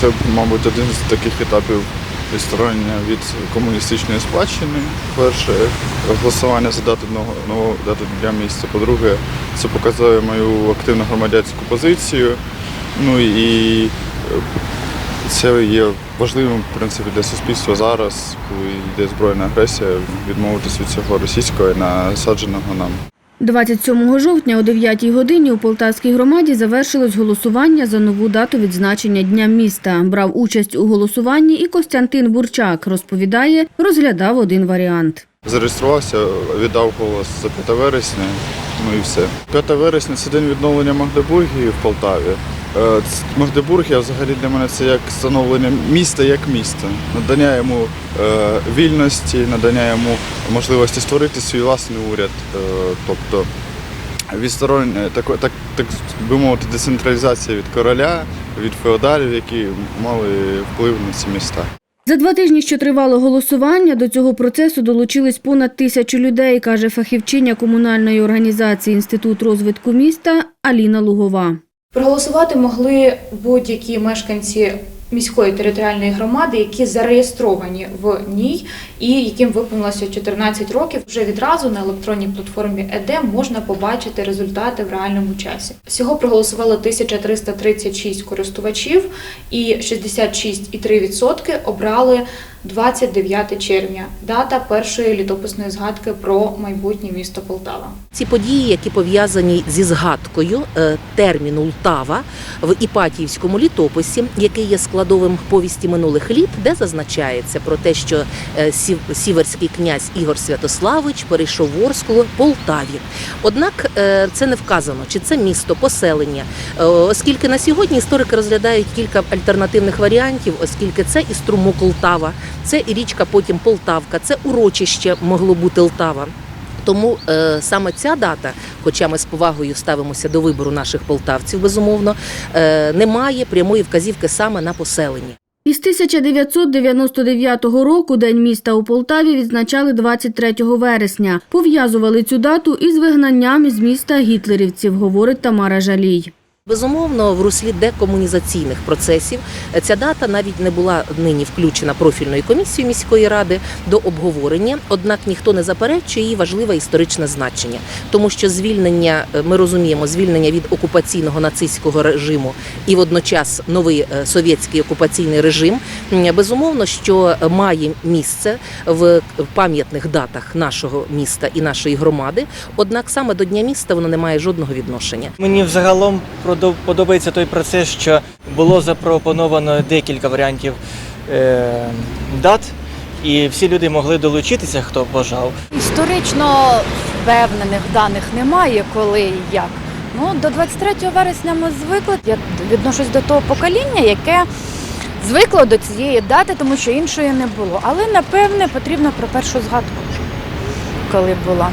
Це, мабуть, один з таких етапів відсторонення від комуністичної спадщини. Перше, голосування за дату нового, дату для місця. По-друге, це показує мою активну громадянську позицію. Ну і е, це є важливим в принципі для суспільства зараз, коли йде збройна агресія, відмовитися від цього російського насадженого нам. 27 жовтня о 9 годині у Полтавській громаді завершилось голосування за нову дату відзначення Дня міста. Брав участь у голосуванні і Костянтин Бурчак. Розповідає, розглядав один варіант. Зареєструвався, віддав голос за 5 вересня, ну і все. 5 вересня це день відновлення Магдебургії в Полтаві. Е, Магдебургія взагалі для мене це як становлення міста як міста, надання йому е, вільності, надання йому можливості створити свій власний уряд. Е, тобто відсторонення, так, так, так би мовити, децентралізація від короля, від феодалів, які мали вплив на ці міста. За два тижні, що тривало голосування, до цього процесу долучились понад тисячу людей, каже фахівчиня комунальної організації Інститут розвитку міста Аліна Лугова. Проголосувати могли будь-які мешканці міської територіальної громади, які зареєстровані в ній і яким виповнилося 14 років. Вже відразу на електронній платформі ЕД можна побачити результати в реальному часі. Всього проголосувало 1336 користувачів, і 66,3% обрали 29 червня, дата першої літописної згадки про майбутнє місто Полтава. Ці події, які пов'язані зі згадкою е, терміну Лтава в Іпатіївському літописі, який є складовим повісті минулих літ, де зазначається про те, що е, сів- сіверський князь Ігор Святославич перейшов в Орсклу Полтаві. Однак е, це не вказано, чи це місто, поселення, оскільки на сьогодні історики розглядають кілька альтернативних варіантів, оскільки це і струмок Лтава, це і річка потім Полтавка, це урочище могло бути Лтава. Тому е, саме ця дата, хоча ми з повагою ставимося до вибору наших полтавців, безумовно, е, не має прямої вказівки саме на поселення. Із 1999 року День міста у Полтаві відзначали 23 вересня. Пов'язували цю дату із вигнанням із міста гітлерівців, говорить Тамара Жалій. Безумовно, в руслі декомунізаційних процесів ця дата навіть не була нині включена профільною комісією міської ради до обговорення. Однак ніхто не заперечує її важливе історичне значення, тому що звільнення, е, ми розуміємо, звільнення від окупаційного нацистського режиму і водночас новий е, совєтський окупаційний режим безумовно, що має місце в пам'ятних датах нашого міста і нашої громади. Однак саме до дня міста воно не має жодного відношення. Мені взагалом подобається той процес, що було запропоновано декілька варіантів е, дат, і всі люди могли долучитися, хто бажав. Історично впевнених даних немає, коли і як. Ну, до 23 вересня ми звикли. Я відношусь до того покоління, яке звикло до цієї дати, тому що іншої не було. Але напевне потрібно про першу згадку, коли була.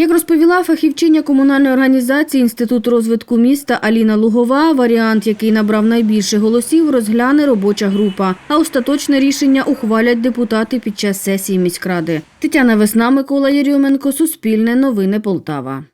Як розповіла фахівчиня комунальної організації Інститут розвитку міста Аліна Лугова, варіант, який набрав найбільше голосів, розгляне робоча група. А остаточне рішення ухвалять депутати під час сесії міськради. Тетяна Весна, Микола Єрьоменко, Суспільне новини Полтава.